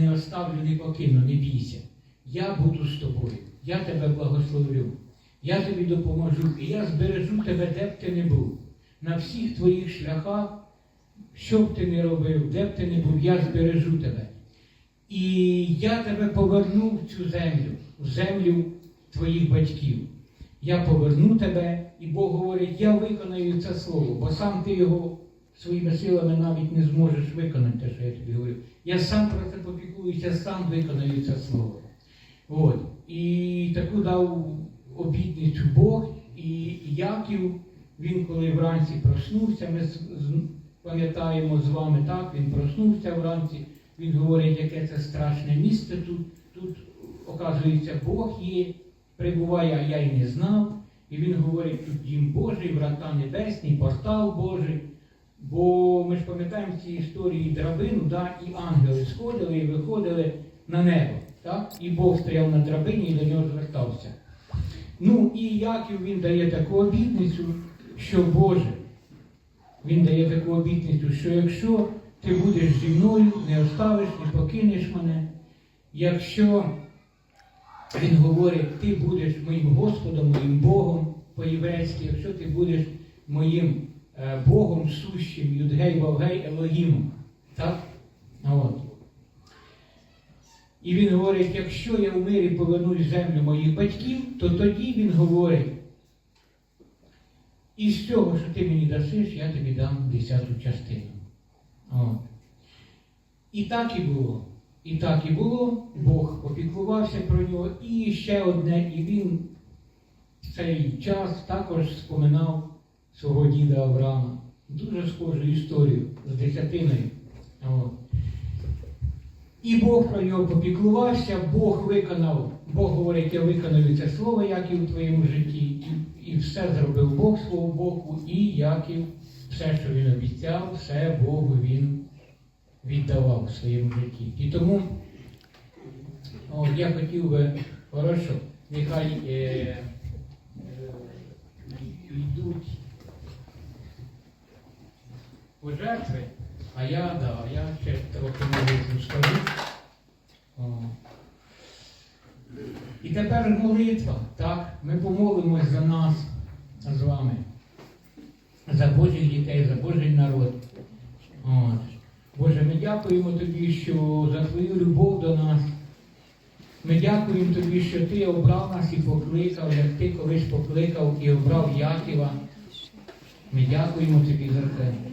не оставлю, не покину, не бійся. Я буду з тобою, я тебе благословлю, я тобі допоможу, і я збережу тебе, де б ти не був. На всіх твоїх шляхах, що б ти не робив, де б ти не був, я збережу тебе. І я тебе поверну в цю землю, в землю твоїх батьків. Я поверну тебе, і Бог говорить, я виконаю це слово, бо сам ти його своїми силами навіть не зможеш виконати те, що я тобі говорю. Я сам про це попіклуюся, сам виконаю слово. От. І таку дав обітницю Бог, і Яків, він коли вранці проснувся, ми пам'ятаємо з вами так, він проснувся вранці, він говорить, яке це страшне місце тут. Тут, оказується, Бог є, прибуває, а я й не знав. І він говорить, тут дім Божий, врата небесні, портал Божий. Бо ми ж пам'ятаємо ці історії драбину, да, і ангели сходили і виходили на небо. Так? І Бог стояв на драбині і до нього звертався. Ну і Яків він дає таку обітницю, що Боже, він дає таку обітницю, що якщо ти будеш зі мною, не оставиш, не покинеш мене, якщо він говорить, ти будеш моїм Господом, моїм Богом по-єврейськи, якщо ти будеш моїм Богом сущим, Юдгей, Вавгей, Елогімом. Так? От. І він говорить, якщо я в мирі повернусь землю моїх батьків, то тоді він говорить, із цього, що ти мені дасиш, я тобі дам десяту частину. От. І так і було. І так і було. Бог опіклувався про нього. І ще одне, і він в цей час також споминав свого діда Авраама. Дуже схожу історію з десятиною. І Бог про нього попіклувався, Бог виконав, Бог говорить, я виконую це слово, як і у твоєму житті, і, і все зробив Бог свого боку, і Яків, все, що він обіцяв, все Богу він віддавав в своєму житті. І тому от, я хотів би, хорошо, нехай е, е, йдуть пожертви, а я, да, я ще трохи молитву скажу. О. І тепер молитва, так? Ми помолимось за нас з вами, за Божих дітей, за Божий народ. От. Боже, ми дякуємо Тобі, що за Твою любов до нас. Ми дякуємо Тобі, що Ти обрав нас і покликав, як Ти колись покликав і обрав Яківа. Ми дякуємо Тобі за це.